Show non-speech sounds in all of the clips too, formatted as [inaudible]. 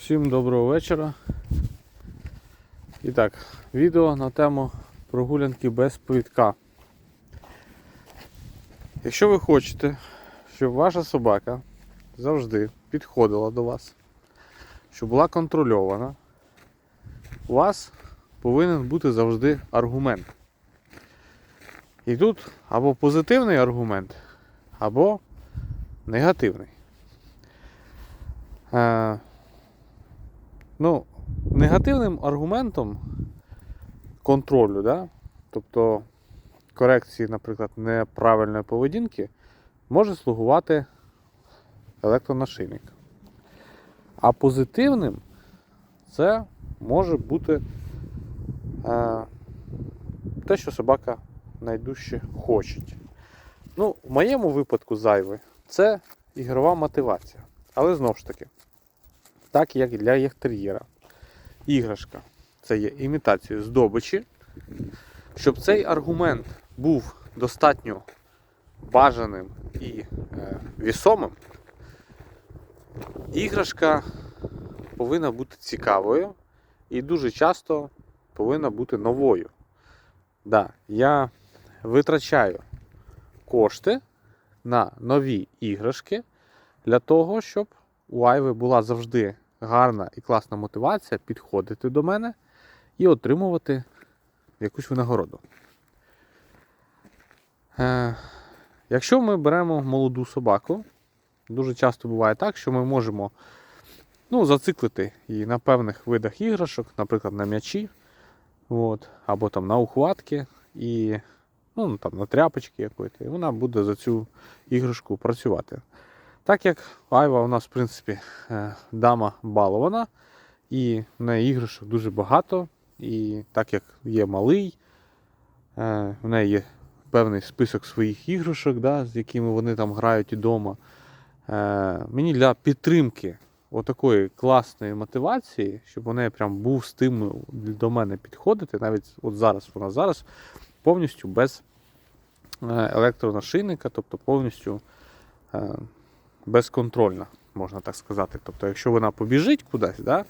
Всім доброго вечора. І так, відео на тему прогулянки без повідка. Якщо ви хочете, щоб ваша собака завжди підходила до вас, щоб була контрольована, у вас повинен бути завжди аргумент. І тут або позитивний аргумент, або негативний. Ну, негативним аргументом контролю, да? тобто корекції, наприклад, неправильної поведінки, може слугувати електронашийник. А позитивним це може бути е, те, що собака найдужче хоче. Ну, в моєму випадку зайве це ігрова мотивація. Але знову ж таки, так як для єхтер'єра. Іграшка це є імітацією здобичі. Щоб цей аргумент був достатньо бажаним і е, вісомим, іграшка повинна бути цікавою і дуже часто повинна бути новою. Да, я витрачаю кошти на нові іграшки для того, щоб у Айви була завжди гарна і класна мотивація підходити до мене і отримувати якусь винагороду. Е, якщо ми беремо молоду собаку, дуже часто буває так, що ми можемо ну, зациклити її на певних видах іграшок, наприклад, на м'ячі, от, або там на ухватки, і ну, там, на тряпочки якоїсь, і вона буде за цю іграшку працювати. Так як Айва у нас, в принципі, е, дама балована, і неї іграшок дуже багато. І так як є малий, е, в неї є певний список своїх іграшок, да, з якими вони там грають вдома. Мені для підтримки отакої класної мотивації, щоб у неї прям був стимул до мене підходити, навіть от зараз вона зараз повністю без е, електронашийника, тобто повністю е, безконтрольна, можна так сказати. Тобто, якщо вона побіжить кудись да,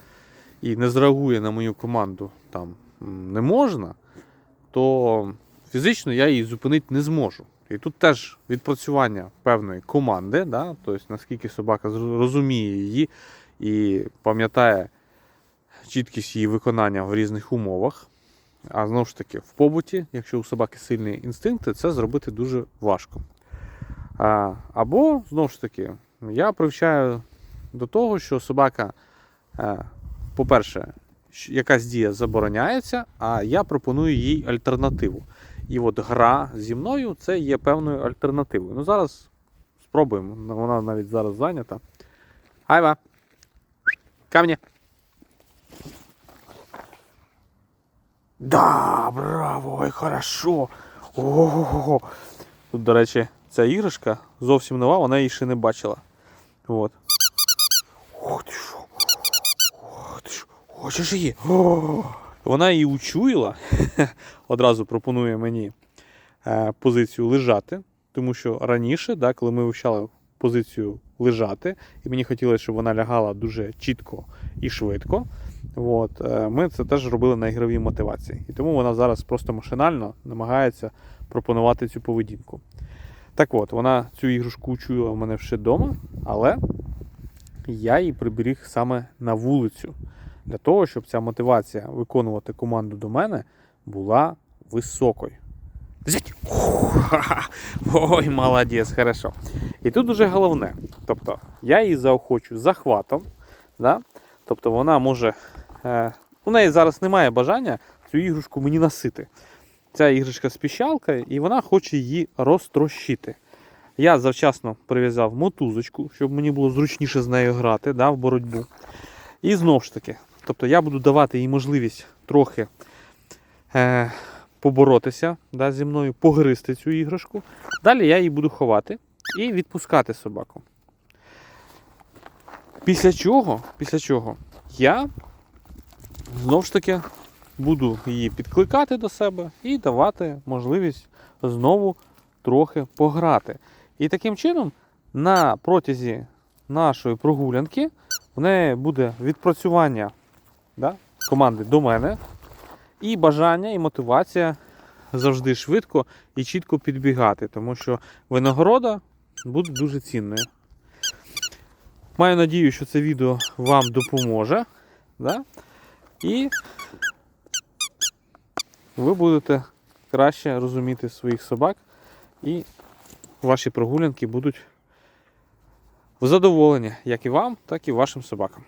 і не зреагує на мою команду там не можна, то фізично я її зупинити не зможу. І тут теж відпрацювання певної команди, да, тобто наскільки собака розуміє її і пам'ятає чіткість її виконання в різних умовах. А знову ж таки, в побуті, якщо у собаки сильні інстинкти, це зробити дуже важко. Або, знову ж таки, я привчаю до того, що собака, е, по-перше, якась дія забороняється, а я пропоную їй альтернативу. І от гра зі мною це є певною альтернативою. Ну, зараз спробуємо. Вона навіть зараз зайнята. Айва. Камні. Да, браво, ой, хорошо. Ого. Тут, до речі, іграшка зовсім нова, вона її ще не бачила. От. Ох ти що. Ох ти що. Хочеш її? Вона її учуяла. [laughs] Одразу пропонує мені е, позицію лежати. Тому що раніше, да, коли ми вивчали позицію лежати, і мені хотілося, щоб вона лягала дуже чітко і швидко. От, е, ми це теж робили на ігровій мотивації. І тому вона зараз просто машинально намагається пропонувати цю поведінку. Так от, вона цю іграшку чула в мене ще вдома, але я її приберіг саме на вулицю. Для того, щоб ця мотивація виконувати команду до мене була високою. [laughs] Ой, молодець, хорошо. І тут дуже головне. Тобто, я її заохочу захватом. Да? Тобто вона може. Е, у неї зараз немає бажання цю іграшку мені носити. Ця іграшка з піщалкою, і вона хоче її розтрощити. Я завчасно прив'язав мотузочку, щоб мені було зручніше з нею грати да, в боротьбу. І знову ж таки, тобто я буду давати їй можливість трохи е, поборотися да, зі мною, погризти цю іграшку. Далі я її буду ховати і відпускати собаку. Після чого, після чого я знову ж таки буду її підкликати до себе і давати можливість знову трохи пограти. І таким чином, на протязі нашої прогулянки в неї буде відпрацювання да, команди до мене, і бажання, і мотивація завжди швидко і чітко підбігати, тому що винагорода буде дуже цінною. Маю надію, що це відео вам допоможе. Да? І ви будете краще розуміти своїх собак, і ваші прогулянки будуть в задоволення як і вам, так і вашим собакам.